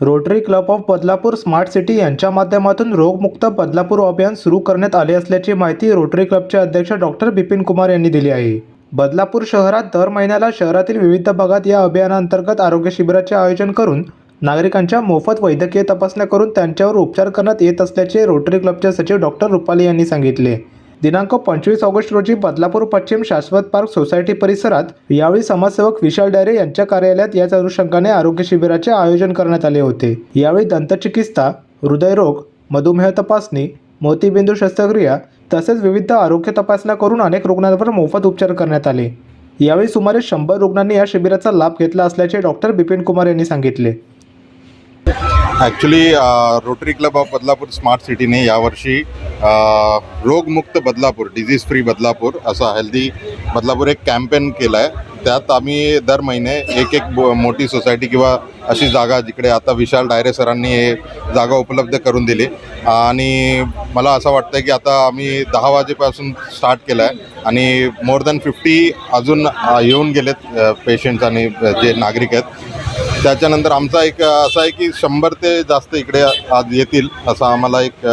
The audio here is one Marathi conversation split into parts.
Rotary Club of Badlapur smart city यांच्या माध्यमातून रोगमुक्त बदलापूर अभियान सुरू करण्यात आले असल्याची माहिती रोटरी क्लबचे अध्यक्ष डॉक्टर बिपिन कुमार यांनी दिली आहे. बदलापूर शहरात दर महिन्याला शहरातील विविध भागात या अभियानांतर्गत आरोग्य शिबिराचे आयोजन करून नागरिकांच्या मोफत वैद्यकीय तपासण्या करून त्यांच्यावर उपचार करण्यात येत असल्याचे रोटरी क्लबचे सचिव डॉक्टर रुपाली यांनी सांगितले. दिनांक पंचवीस ऑगस्ट रोजी बदलापूर पश्चिम शाश्वत पार्क सोसायटी परिसरात यावेळी समाजसेवक विशाल डायरे यांच्या कार्यालयात याच अनुषंगाने आरोग्य शिबिराचे आयोजन करण्यात आले होते. यावेळी दंतचिकित्सा हृदयरोग मधुमेह तपासणी मोतीबिंदू शस्त्रक्रिया तसेच विविध आरोग्य तपासण्या करून अनेक रुग्णांवर मोफत उपचार करण्यात आले. यावेळी सुमारे शंभर रुग्णांनी या शिबिराचा लाभ घेतला असल्याचे डॉक्टर बिपिन कुमार यांनी सांगितले. Actually Rotary Club of Badlapur smart सिटीने यावर्षी रोगमुक्त बदलापूर डिझीज फ्री बदलापूर असा हेल्दी बदलापूर एक कॅम्पेन केला आहे त्यात आम्ही दर महिने एक एक बो- मोठी सोसायटी किंवा अशी जागा जिकडे आता विशाल डायरे सरांनी हे जागा उपलब्ध करून दिली. आणि मला असं वाटतं की आता आम्ही दहा वाजेपासून स्टार्ट केलं आहे आणि मोर दॅन फिफ्टी अजून येऊन गेलेत पेशंट्स आणि जे नागरिक आहेत. त्याच्यानंतर आमचा एक असा आहे की शंभर ते जास्त इकडे आज येतील असा आम्हाला एक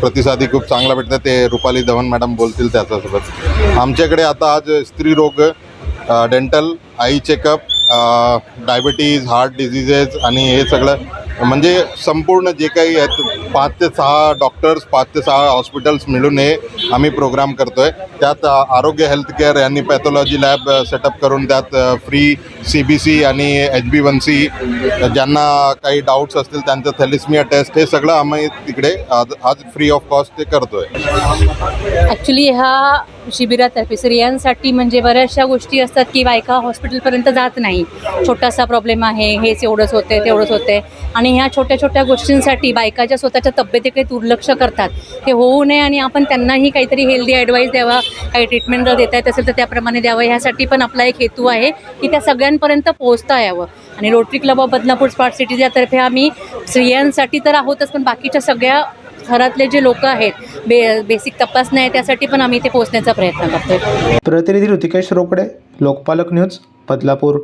प्रतिसादी खूप चांगला भेटतात ते रुपाली धवन मॅडम बोलतील त्याच्यासोबत. आमच्याकडे आता आज स्त्रीरोग dental eye checkup diabetes heart diseases आणि हे सगळं म्हणजे संपूर्ण जे काही आहेत पाच ते सहा डॉक्टर्स पाच ते सहा हॉस्पिटल्स मिळून हे आम्ही प्रोग्राम करतो आहे त्यात आरोग्य हेल्थ केअर यांनी पॅथॉलॉजी लॅब सेटअप करून त्यात फ्री सी बी सी आणि एच बी वन सी ज्यांना काही डाऊट्स असतील त्यांचं थॅलिस्मिया टेस्ट हे सगळं आम्ही तिकडे आज आज फ्री ऑफ कॉस्ट ते करतो आहे ॲक्च्युली ह्या शिबिरातर्फे स्त्रियांसाठी म्हणजे बऱ्याचशा गोष्टी असतात की बायका हॉस्पिटलपर्यंत जात नाही. छोटासा प्रॉब्लेम आहे हेच एवढंच होते तेवढंच होते आणि आणि ह्या छोट्या छोट्या गोष्टींसाठी बायकाच्या स्वतःच्या तब्येतीकडे दुर्लक्ष करतात. हे होऊ नये आणि आपण त्यांनाही काहीतरी हेल्दी ॲडवाईस द्यावा काही ट्रीटमेंट जर देता येत असेल तर त्याप्रमाणे द्यावं. ह्यासाठी पण आपला एक हेतू आहे की त्या सगळ्यांपर्यंत पोहोचता यावं. आणि Rotary Club of Badlapur smart सिटीच्यातर्फे आम्ही स्त्रियांसाठी तर आहोतच पण बाकीच्या सगळ्या घरातले जे लोक आहेत बे बेसिक तपासण्या आहे त्यासाठी पण आम्ही इथे पोहोचण्याचा प्रयत्न करतो प्रतिनिधी ऋतिकेश रोकडे लोकपालक न्यूज बदलापूर.